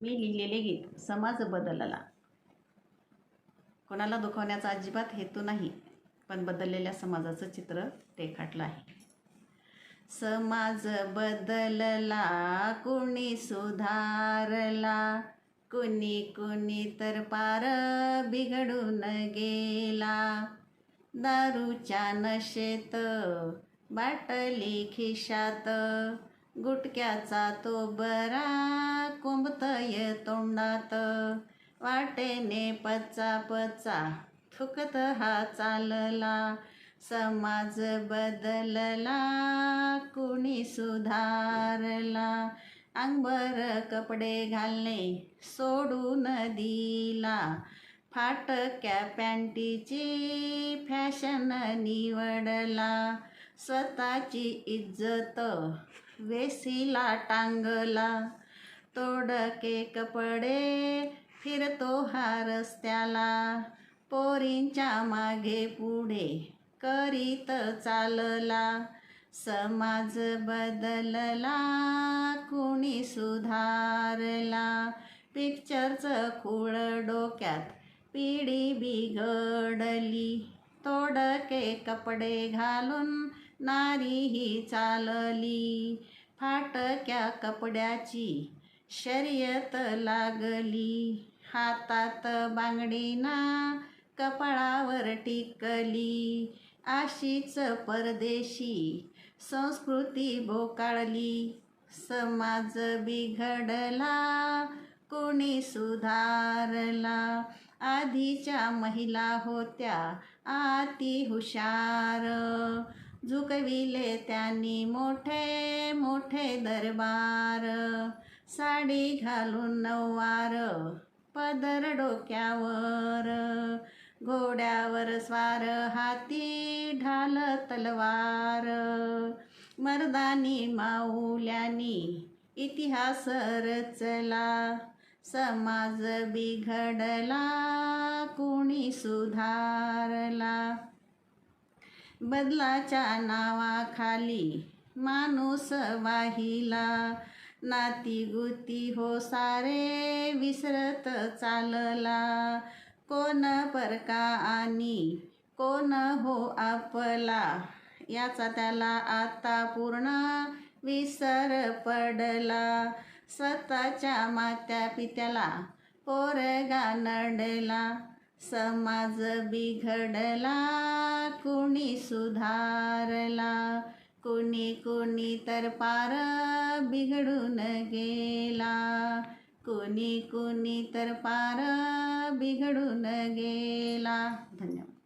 मी लिहिलेले गीत समाज बदलला. कोणाला दुखवण्याचा अजिबात हेतू नाही पण बदललेल्या समाजाचं चित्र रेखाटलं आहे. समाज बदलला कुणी सुधारला कुणी कुणी तर पार बिघडून गेला. दारूच्या नशेत बाटली खिशात गुटक्याचा तो बरा कोंबतय तोंडात वाटेने पचा पचा थुकत हा चालला. समाज बदलला कुणी सुधारला. अंगभर कपडे घालणे सोडून दिला. फाटक्या पॅन्टीची फॅशन निवडला. स्वतःची इज्जत वेसीला टांगला. तोडके कपडे फिरतो हा रस्त्याला पोरींच्या मागे पुढे करीत चालला. समाज बदलला कुणी सुधारला. पिक्चरचं खूळ डोक्यात पिढी बिघडली. तोडके कपडे घालून नारी ही चालली. फाटक्या कपड्याची शर्यत लागली. हातात बांगडीना कपाळावर टिकली. अशीच परदेशी संस्कृती बोकाळली. समाज बिघडला कोणी सुधारला. आधीच्या महिला होत्या अति हुशार. झुकविले त्यांनी मोठे मोठे दरबार. साडी घालून नऊवार पदर डोक्यावर घोड्यावर स्वार हाती ढाल तलवार. मर्दानी माऊल्यानी इतिहास रचला समाज बिघडला कोणी सुधारला. बदलाच्या नावाखाली माणूस वाहिला नाती गुती हो सारे विसरत चालला. कोण परका आणि कोण हो आपला? याचा त्याला आता पूर्ण विसर पडला. स्वतःच्या मात्या पित्याला पोरगा नडला. समाज बिघडला कुणी सुधारला. कोणी कोणी तर पार बिघडून गेला. कोणी कोणी तर पार बिघडून गेला. धन्यवाद.